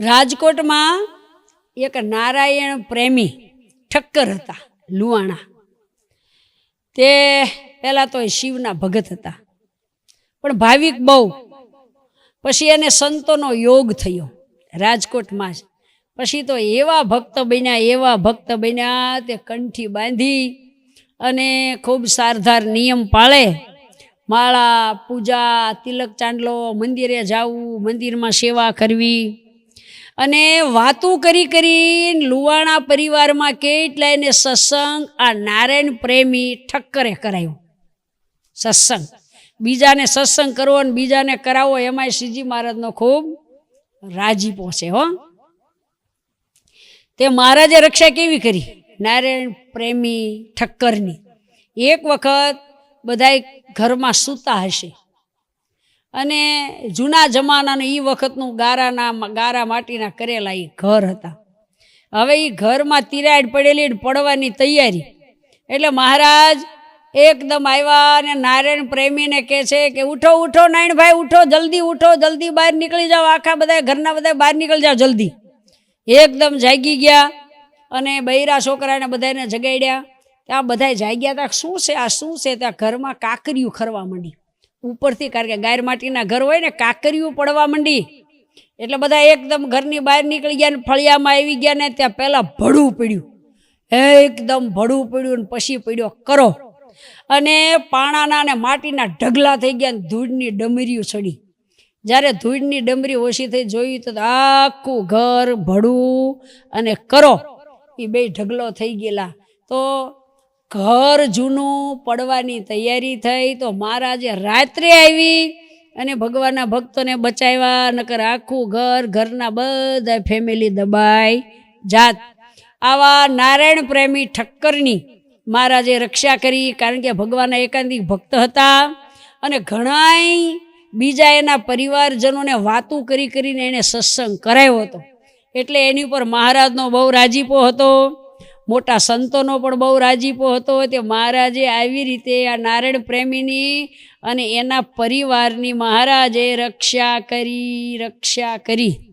રાજકોટમાં એક નારાયણ પ્રેમી ઠક્કર હતા લુવાણા તે પહેલાં તો એ શિવના ભગત હતા. પણ ભાવિક બહુ. પછી એને સંતોનો યોગ થયો રાજકોટમાં જ. પછી તો એવા ભક્ત બન્યા, એવા ભક્ત બન્યા, તે કંઠી બાંધી અને ખૂબ સારધાર નિયમ પાળે માળા, પૂજા, તિલક ચાંદલો, મંદિરે જવું, મંદિરમાં સેવા કરવી. અને વાતું કરી કરી લુવાણા પરિવારમાં કેટલા એને સત્સંગ આ નારાયણ પ્રેમી ઠક્કરે કરાયો. સત્સંગ. બીજાને સત્સંગ કરવો અને બીજાને કરાવવો એમાંય શ્રીજી મહારાજનો ખૂબ રાજીપો છે હો. તે મહારાજે રક્ષા કેવી કરી? નારાયણ પ્રેમી ઠક્કરની. એક વખત બધાય ઘરમાં સૂતા હશે. અને જૂના જમાનાનું એ વખતનું ગારાના ગારા માટીના કરેલા એ ઘર હતા. હવે એ ઘરમાં તિરાડ પડેલી પડવાની તૈયારી. એટલે મહારાજ એકદમ આવ્યા અને નારાયણ પ્રેમીને કહે છે કે ઉઠો ઉઠો નારાયણભાઈ ઉઠો, જલ્દી ઉઠો, જલ્દી બહાર નીકળી જાઓ. આખા બધા ઘરના બધા બહાર નીકળી જાઓ જલ્દી. એકદમ જાગી ગયા અને બૈરા છોકરાને બધાને જગાડ્યા. ત્યાં બધા જાગ્યા હતા. શું છે આ, શું છે? ત્યાં ઘરમાં કાકરીયું ખરવા માંડી. ઉપરથી, કારણ કે ગાયર માટીના ઘર હોય ને, કાકરિયું પડવા માંડી. એટલે બધા એકદમ ઘરની બહાર નીકળી ગયા ને, ફળિયામાં આવી ગયા ને, ત્યાં પહેલાં ભડું પડ્યું. એકદમ ભડું પડ્યું ને પછી પડ્યો કરો. અને પાણાના ને માટીના ઢગલા થઈ ગયા ને, ધૂળની ડમરીઓ ચડી જ્યારે ધૂળની ડમરી ઓછી થઈ જોયું તો આખું ઘર ભડું અને કરો. એ બે ઢગલો થઈ ગયેલા. તો ઘર જૂનું પડવાની તૈયારી થઈ તો મહારાજે રાત્રે આવી અને ભગવાનના ભક્તોને બચાવ્યા, નકર આખું ઘર, ઘરના બધા ફેમિલી દબાઈ જાત. આવા નારાયણ પ્રેમી ઠક્કરની મહારાજે રક્ષા કરી કારણ કે ભગવાનના એકાંતિક ભક્ત હતા અને ઘણાય બીજા એના પરિવારજનોને વાતું કરી કરીને એને સત્સંગ કરાયો હતો. એટલે એની ઉપર મહારાજનો બહુ રાજીપો હતો. મોટા સંતોનો પણ બહુ રાજીપો હતો તે મહારાજે આવી રીતે આ નારાયણ પ્રેમીની અને એના પરિવારની મહારાજે રક્ષા કરી રક્ષા કરી.